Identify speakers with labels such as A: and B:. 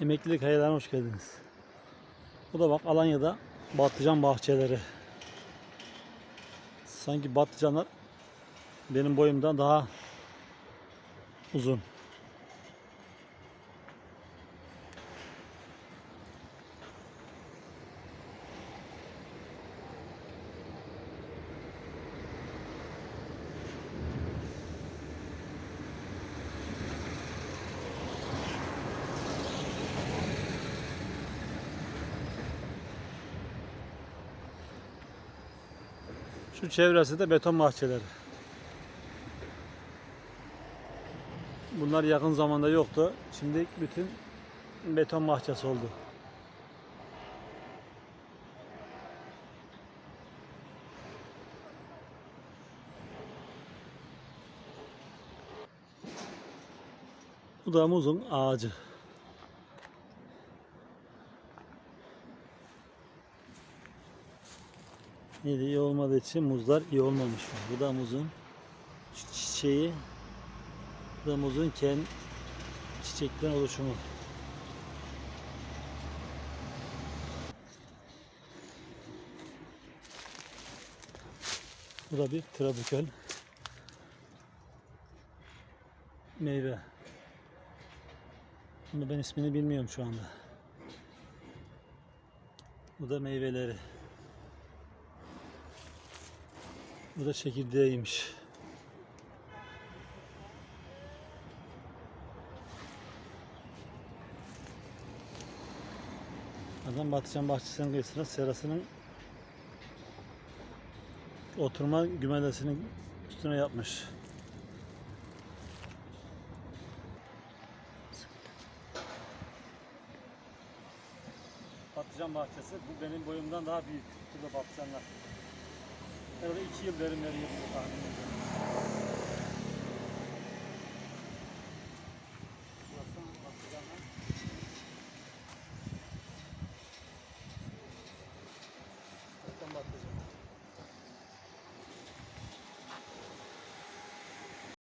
A: Emeklilik hayallerine hoş geldiniz. Bu da bak Alanya'da patlıcan bahçeleri. Sanki patlıcanlar benim boyumdan daha uzun. Şu çevresi de beton bahçeleri. Bunlar yakın zamanda yoktu. Şimdi bütün beton bahçesi oldu. Bu da muzun ağacı. Neydi iyi olmadığı için muzlar iyi olmamış. Bu da muzun çi- çiçeği. Bu da muzun ken çiçekten oluşumu. Bu da bir tropikal meyve. Bunu ben ismini bilmiyorum şu anda. Bu da meyveleri. Bu da çekirdeğiymiş. Adam Batıcan Bahçesi'nin kıyısına serasının oturma gümelesinin üstüne yapmış. Patlıcan bahçesi. Bu benim boyumdan daha büyük. Burada patlıcanlar. Herhalde iki yıl verimleri yapıyor tahmin ediyorum.